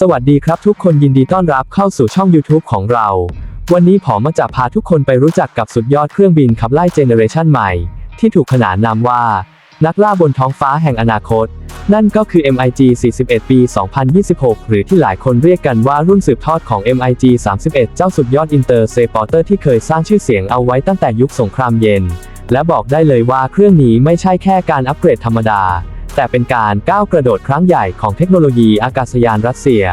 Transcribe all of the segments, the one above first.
สวัสดีครับทุกคนยินดีต้อนรับเข้าสู่ช่อง YouTube ของเรา วันนี้ผมมาจะพาทุกคนไปรู้จักกับสุดยอดเครื่องบินขับไล่เจเนอเรชันใหม่ ที่ถูกขนานนามว่า นักล่าบนท้องฟ้าแห่งอนาคต นั่นก็คือ MiG 41 ปี 2026 หรือที่หลายคนเรียกกันว่ารุ่นสืบทอดของ MiG 31 เจ้าสุดยอดอินเตอร์เซปอร์เตอร์ที่เคยสร้างชื่อเสียงเอาไว้ตั้งแต่ยุคสงครามเย็น และบอกได้เลยว่าเครื่องนี้ไม่ใช่แค่การอัปเกรดธรรมดา แต่เป็นการก้าวกระโดดครั้งใหญ่ของเทคโนโลยีอากาศยานรัสเซีย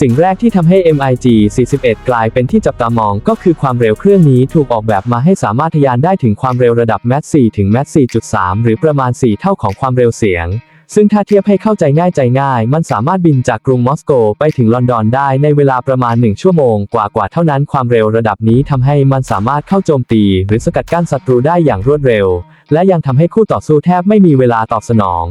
สิ่งแรกที่ทำให้ MiG 41 กลายเป็นที่จับตามองก็คือความเร็วเครื่องนี้ถูกออกแบบมาให้สามารถทะยานได้ถึงความเร็วระดับแมตซีถึง Mach 4.3 หรือประมาณ 4 เท่าของความเร็วเสียง ซึ่งถ้าเทียบให้เข้าใจง่ายใจง่าย มันสามารถบินจากกรุงมอสโกไปถึงลอนดอนได้ในเวลาประมาณ 1 ชั่วโมงกว่าๆเท่านั้นความเร็วระดับนี้ทำให้มันสามารถเข้าโจมตี หรือสกัดกั้นศัตรูได้อย่างรวดเร็ว และยังทำให้คู่ต่อสู้แทบไม่มีเวลาตอบสนอง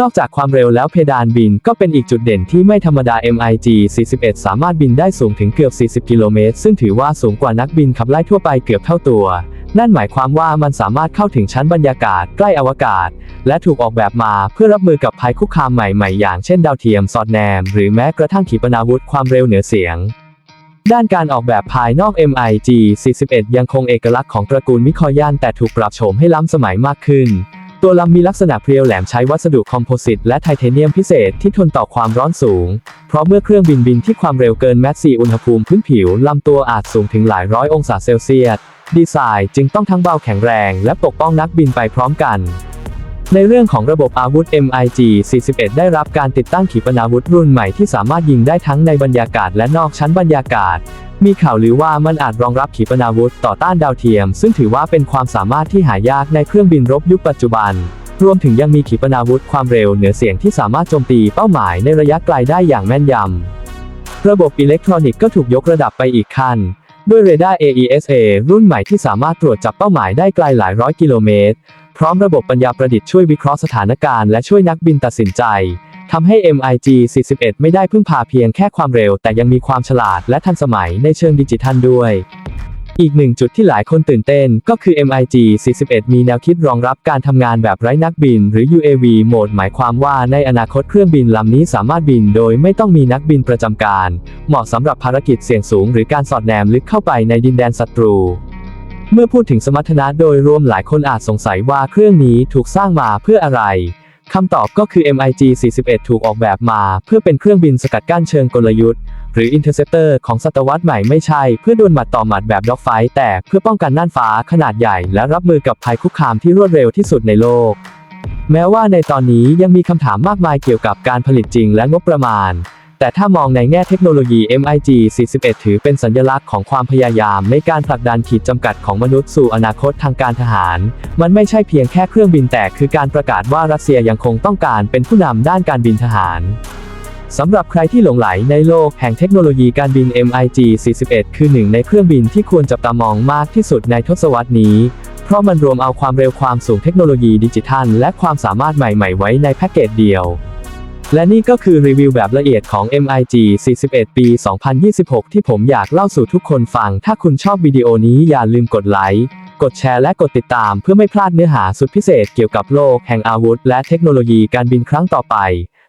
นอกจากความเร็วแล้วเพดานบินก็เป็นอีกจุดเด่นที่ไม่ธรรมดา MiG 41 สามารถบินได้สูงถึงเกือบ 40 กิโลเมตร ซึ่งถือว่าสูงกว่านักบินขับไล่ทั่วไปเกือบเท่าตัว นั่นหมายความว่ามันสามารถเข้าถึงชั้นบรรยากาศใกล้อวกาศ และถูกออกแบบมาเพื่อรับมือกับภัยคุกคามใหม่ๆ อย่างเช่นดาวเทียมสอดแนม หรือแม้กระทั่งขีปนาวุธความเร็วเหนือเสียง ด้านการออกแบบภายนอก MiG 41 ยังคงเอกลักษณ์ของตระกูลมิคอยันแต่ถูกปรับโฉมให้ล้ำสมัยมากขึ้น ตัวลำมีลักษณะเพรียวแหลมใช้วัสดุคอมโพสิตและไทเทเนียมพิเศษที่ทนต่อความร้อนสูง เพราะเมื่อเครื่องบินบินที่ความเร็วเกินแมสซีอุณหภูมิพื้นผิวลำตัวอาจสูงถึงหลายร้อยองศาเซลเซียส ดีไซน์จึงต้องทั้งเบาแข็งแรงและปกป้องนักบินไปพร้อมกัน ในเรื่องของระบบอาวุธ MiG 41 ได้รับการติดตั้งขีปนาวุธรุ่นใหม่ที่สามารถยิงได้ทั้งในบรรยากาศและนอกชั้นบรรยากาศ มีข่าวลือว่ามันอาจรองรับขีปนาวุธต่อต้านดาวเทียม ซึ่งถือว่าเป็นความสามารถที่หายากในเครื่องบินรบยุคปัจจุบัน รวมถึงยังมีขีปนาวุธความเร็วเหนือเสียงที่สามารถโจมตีเป้าหมายในระยะไกลได้อย่างแม่นยำระบบอิเล็กทรอนิกส์ก็ถูกยกระดับไปอีกขั้น ด้วยเรดาร์ AESA รุ่นใหม่ที่สามารถตรวจจับเป้าหมายได้ไกลหลายร้อยกิโลเมตร พร้อมระบบปัญญาประดิษฐ์ช่วยวิเคราะห์สถานการณ์และช่วยนักบินตัดสินใจทำให้ MiG 41 ไม่ได้พึ่งพาเพียงแค่ความเร็ว แต่ยังมีความฉลาดและทันสมัยในเชิงดิจิทัลด้วย อีกหนึ่งจุดที่หลายคนตื่นเต้นก็คือ MiG 41 มีแนวคิดรองรับการทำงานแบบไร้นักบิน หรือ UAV โหมด หมายความว่าในอนาคตเครื่องบินลำนี้สามารถบินโดยไม่ต้องมีนักบินประจำการ เหมาะสำหรับภารกิจเสี่ยงสูง หรือการสอดแนมลึกเข้าไปในดินแดนศัตรูเมื่อพูดถึงสมรรถนะโดยรวมหลายคนอาจสงสัยว่าเครื่องนี้ถูกสร้างมาเพื่ออะไร คำตอบก็คือ MiG 41 ถูกออกแบบมา เพื่อเป็นเครื่องบินสกัดกั้นเชิงกลยุทธ์ หรือ Interceptor ของศตวรรษใหม่ไม่ใช่เพื่อดวลหมัดต่อหมัดแบบด็อกไฟแต่เพื่อป้องกันน่านฟ้าขนาดใหญ่ และรับมือกับภัยคุกคามที่รวดเร็วที่สุดในโลก แม้ว่าในตอนนี้ยังมีคำถามมากมายเกี่ยวกับการผลิตจริงและงบประมาณ แต่ถ้ามองในแง่เทคโนโลยี MiG 41 ถือเป็นสัญลักษณ์ของความพยายามในการผลักดันขีดจำกัดของมนุษย์สู่อนาคตทางการทหาร มันไม่ใช่เพียงแค่เครื่องบินแต่คือการประกาศว่ารัสเซียยังคงต้องการเป็นผู้นำด้านการบินทหาร สำหรับใครที่หลงไหลในโลกแห่งเทคโนโลยีการบิน MiG 41 คือหนึ่งในเครื่องบินที่ควรจับตามองมากที่สุดในทศวรรษนี้ เพราะมันรวมเอาความเร็วความสูงเทคโนโลยีดิจิทัล และความสามารถใหม่ๆ ไว้ในแพ็กเกจเดียว และนี่ก็คือรีวิวแบบละเอียดของ MiG 41 ปี 2026 ที่ผมอยากเล่าสู่ทุกคนฟัง ถ้าคุณชอบวิดีโอนี้อย่าลืมกดไลค์ กดแชร์และกดติดตามเพื่อไม่พลาดเนื้อหาสุดพิเศษเกี่ยวกับโลกแห่งอาวุธ และเทคโนโลยีการบินครั้งต่อไป